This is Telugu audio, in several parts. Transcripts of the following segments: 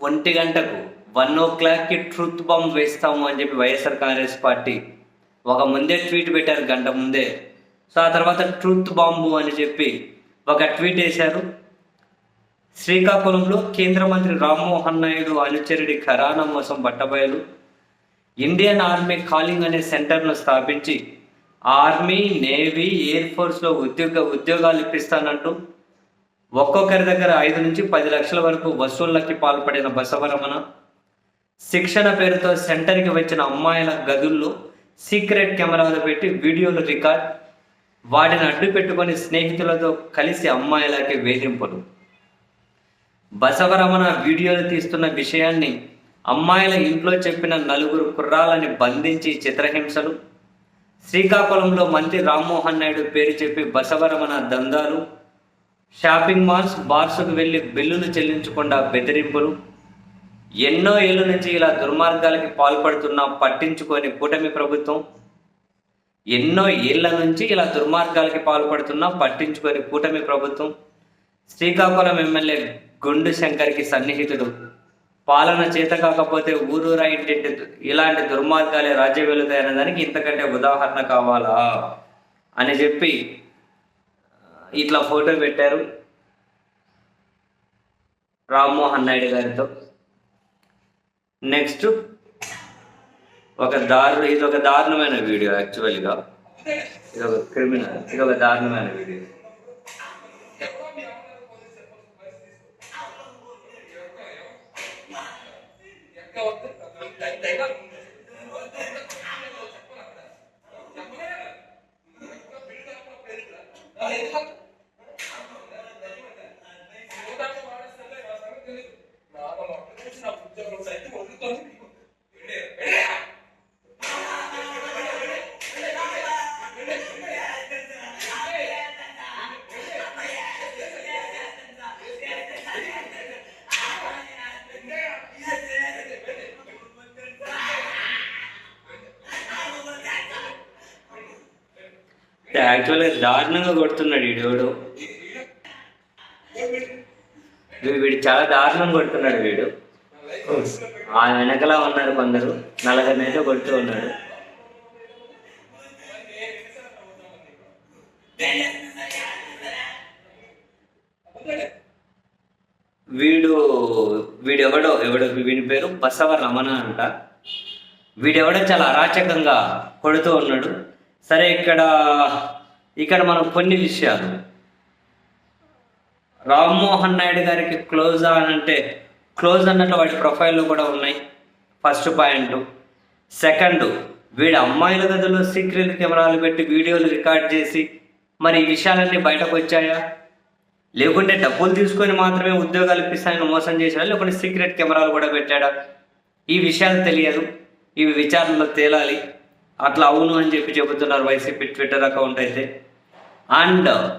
ఒంటి గంటకు వన్ ఓ క్లాక్కి ట్రూత్ బాంబ్ వేస్తాము అని చెప్పి వైఎస్ఆర్ కాంగ్రెస్ పార్టీ ఒక ముందే ట్వీట్ పెట్టారు గంట ముందే. సో ఆ తర్వాత ట్రూత్ బాంబు అని చెప్పి ఒక ట్వీట్ వేశారు. శ్రీకాకుళంలో కేంద్ర మంత్రి రామ్మోహన్ నాయుడు అనుచరుడి ఖరానా మోసం బట్టబయలు ఇండియన్ ఆర్మీ కాలింగ్ అనే సెంటర్ను స్థాపించి ఆర్మీ నేవీ ఎయిర్ ఫోర్స్లో ఉద్యోగ ఉద్యోగాలు ఇప్పిస్తానంటూ ఒక్కొక్కరి దగ్గర ఐదు నుంచి పది లక్షల వరకు వసూళ్ళకి పాల్పడిన బసవరమణ శిక్షణ పేరుతో సెంటర్కి వచ్చిన అమ్మాయిల గదుల్లో సీక్రెట్ కెమెరాలు పెట్టి వీడియోలు రికార్డ్ వాటిని అడ్డు పెట్టుకొని స్నేహితులతో కలిసి అమ్మాయిలకి వేధింపులు. బసవరమణ వీడియోలు తీస్తున్న విషయాన్ని అమ్మాయిల ఇంట్లో చెప్పిన నలుగురు కుర్రాలని బంధించి చిత్రహింసలు శ్రీకాకుళంలో మంత్రి రామ్మోహన్ నాయుడు పేరు చెప్పి బసవరమణ దందాలు షాపింగ్ మాల్స్ బార్సుకు వెళ్ళి బిల్లులు చెల్లించకుండా బెదిరింపులు. ఎన్నో ఏళ్ళ నుంచి ఇలా దుర్మార్గాలకి పాల్పడుతున్నా పట్టించుకొని కూటమి ప్రభుత్వం. ఎన్నో ఏళ్ళ నుంచి ఇలా దుర్మార్గాలకి పాల్పడుతున్నా పట్టించుకొని కూటమి ప్రభుత్వం. శ్రీకాకుళం ఎమ్మెల్యే గుండు శంకర్కి సన్నిహితుడు. పాలన చేత కాకపోతే ఊరూరా ఇంటింటి ఇలాంటి దుర్మార్గాలే రాజ్య వెళుతాయనే దానికి ఇంతకంటే ఉదాహరణ కావాలా? అని చెప్పి ఇట్లా ఫోటో పెట్టారు. రామ్మోహన్ నాయుడు గారితో. నెక్స్ట్ ఒక దారు ఇది ఒక దారుణమైన వీడియో యాక్చువల్గా ఇది ఒక క్రిమినల్ ఇది ఒక దారుణమైన వీడియో. యాక్చువల్గా దారుణంగా కొడుతున్నాడు వీడు వీడు వీడు చాలా దారుణంగా కొడుతున్నాడు వీడు. ఆ వెనకలా ఉన్నారు కొందరు. నలుగురినైతే కొడుతూ ఉన్నాడు. వీడు వీడెవడో ఎవడో వీడి పేరు బసవ రమణ అంట. వీడెవడో చాలా అరాచకంగా కొడుతూ ఉన్నాడు. సరే ఇక్కడ ఇక్కడ మనం కొన్ని విషయాలు. రామ్మోహన్ నాయుడు గారికి క్లోజ్ అని అంటే క్లోజ్ అన్నట్టు వాటి ప్రొఫైల్లో కూడా ఉన్నాయి. First point. సెకండ్ వీడి అమ్మాయిల గదిలో సీక్రెట్ కెమెరాలు పెట్టి వీడియోలు రికార్డ్ చేసి మరి ఈ విషయాలన్నీ బయటకు వచ్చాయా? లేకుంటే డబ్బులు తీసుకొని మాత్రమే ఉద్యోగాలు ఇప్పిస్తానని మోసం చేశాడా? లేకుంటే సీక్రెట్ కెమెరాలు కూడా పెట్టాడా? ఈ విషయాలు తెలియదు. ఇవి విచారణలో తేలాలి. అట్లా అవును అని చెప్పి చెబుతున్నారు వైసీపీ ట్విట్టర్ అకౌంట్ అయితే. అండ్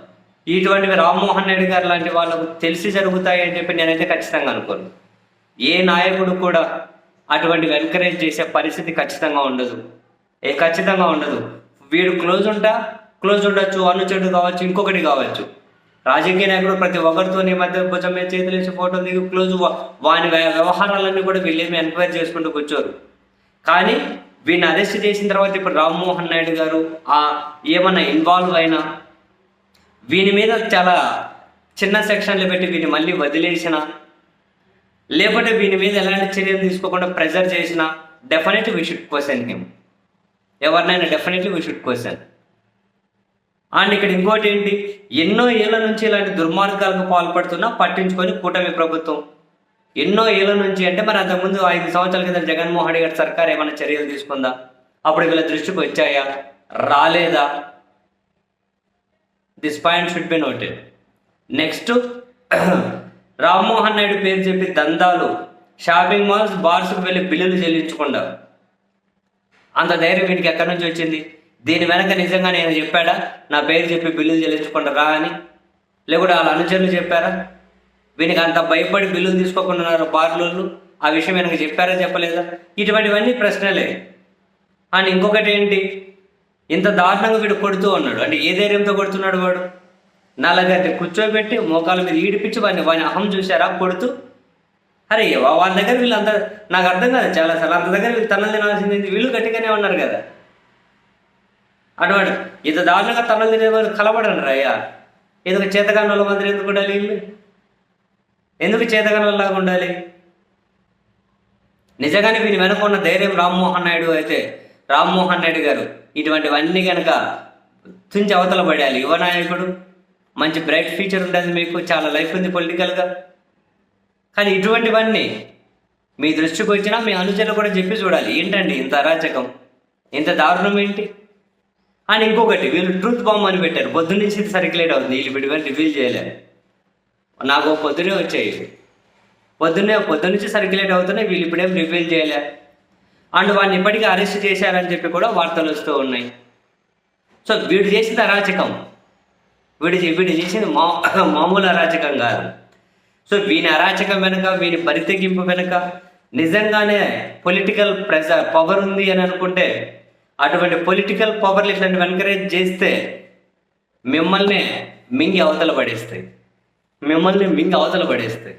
ఇటువంటివి రామ్మోహన్ నాయుడు గారు లాంటి వాళ్ళకు తెలిసి జరుగుతాయి అని చెప్పి నేనైతే ఖచ్చితంగా అనుకోను. ఏ నాయకుడు కూడా అటువంటివి ఎంకరేజ్ చేసే పరిస్థితి ఖచ్చితంగా ఉండదు. ఏ ఖచ్చితంగా ఉండదు. వీడు క్లోజ్ ఉంటా క్లోజ్ ఉండొచ్చు అనుచరుడు కావచ్చు ఇంకొకటి కావచ్చు. రాజకీయ నాయకుడు ప్రతి ఒక్కరితో నీ మధ్య భుజం మీద చేతులేసి ఫోటో దిగి క్లోజ్ వాని వ్య- వ్యవహారాలన్నీ కూడా వీళ్ళేమి ఎంక్వైరీ చేసుకుంటూ కూర్చోరు. కానీ వీడిని అరెస్ట్ చేసిన తర్వాత ఇప్పుడు రామ్మోహన్ నాయుడు గారు ఆ ఏమన్నా ఇన్వాల్వ్ అయినా వీని మీద చాలా చిన్న సెక్షన్లు పెట్టి వీని మళ్ళీ వదిలేసిన లేకపోతే వీని మీద ఎలాంటి చర్యలు తీసుకోకుండా ప్రెజర్ చేసిన definitely we should question him ఎవరినైనా definitely we should question and ఇక్కడ ఇంకోటి ఏంటి? ఎన్నో ఏళ్ళ నుంచి ఇలాంటి దుర్మార్గాలకు పాల్పడుతున్నా పట్టించుకొని కూటమి ప్రభుత్వం. ఎన్నో ఏళ్ళ నుంచి అంటే మరి అంతకుముందు ఐదు సంవత్సరాల కింద జగన్మోహన్ రెడ్డి గారి సర్కార్ ఏమైనా చర్యలు తీసుకుందా? అప్పుడు వీళ్ళ దృష్టికి వచ్చాయా? రాలేదా? This point should be noted next Rammohan Naidu పేరు చెప్పి దందాలు షాపింగ్ మాల్స్ బార్స్కి వెళ్ళి బిల్లులు చెల్లించకుండా. అంత ధైర్యం వీటికి ఎక్కడి నుంచి వచ్చింది? దీని వెనక నిజంగా నేను చెప్పాడా? నా పేరు చెప్పి బిల్లులు చెల్లించకుండా రా అని? లేకుంటే వాళ్ళ అనుచరులు చెప్పారా? వీనికి అంత భయపడి బిల్లులు తీసుకోకుండా ఉన్నారు బార్లోళ్ళు ఆ విషయం వెనక చెప్పారా చెప్పలేదా? ఇటువంటివన్నీ ప్రశ్నలే. అండ్ ఇంకొకటి ఏంటి? ఇంత దారుణంగా వీడు కొడుతూ ఉన్నాడు. అంటే ఏ ధైర్యంతో కొడుతున్నాడు వాడు? నల్లగడ్డి కూర్చోబెట్టి మోకాల మీద ఈడిపించి వాడిని వాడిని అహం చూశారా? కొడుతూ. అరే వాళ్ళ దగ్గర వీళ్ళంతా నాకు అర్థం కాదు చాలా సార్లు. అంత దగ్గర వీళ్ళు తనలు తినాల్సింది వీళ్ళు గట్టిగానే ఉన్నారు కదా. అటువంటి ఇంత దారుణంగా తనలు తినే వాళ్ళు కలబడండి అయ్యా? ఏదో చేతగాని వాళ్ళ మాదిరి ఎందుకు ఉండాలి వీళ్ళు? ఎందుకు చేతగలలాగా ఉండాలి? నిజంగానే వీరి వెనుక ఉన్న ధైర్యం రామ్మోహన్ నాయుడు అయితే రామ్మోహన్ నాయుడు గారు ఇటువంటివన్నీ కనుక తుంచి అవతల పడాలి. యువ నాయకుడు మంచి బ్రైట్ ఫ్యూచర్ ఉంటుంది మీకు చాలా లైఫ్ ఉంది పొలిటికల్గా. కానీ ఇటువంటివన్నీ మీ దృష్టికి వచ్చినా మీ అనుచరులు కూడా చెప్పి చూడాలి. ఏంటండి ఇంత అరాచకం? ఇంత దారుణం ఏంటి? అని ఇంకొకటి వీళ్ళు ట్రూత్ బాంబ్ అని పెట్టారు. పొద్దున్న నుంచి సర్క్యులేట్ అవుతుంది. వీళ్ళు విడిగా రివీల్ చేయలేదు నాకు పొద్దునే వచ్చాయి. పొద్దున్నే పొద్దున్న నుంచి సర్క్యులేట్ అవుతున్నాయి వీళ్ళు ఇప్పుడేం రివీల్ చేయలే. అండ్ వాడిని ఇప్పటికీ అరెస్ట్ చేశారని చెప్పి కూడా వార్తలు వస్తూ ఉన్నాయి. సో వీడు చేసింది అరాచకం. వీడు వీడు చేసింది మా మామూలు అరాచకం కాదు. సో వీని అరాచకం వెనుక వీని బరితెగింపు వెనుక నిజంగానే పొలిటికల్ ప్రెజర్ పవర్ ఉంది అని అనుకుంటే అటువంటి పొలిటికల్ పవర్లు ఇట్లాంటివి ఎంకరేజ్ చేస్తే మిమ్మల్ని మింగి అవతల పడేస్తాయి. మిమ్మల్ని మింగి అవతల పడేస్తాయి.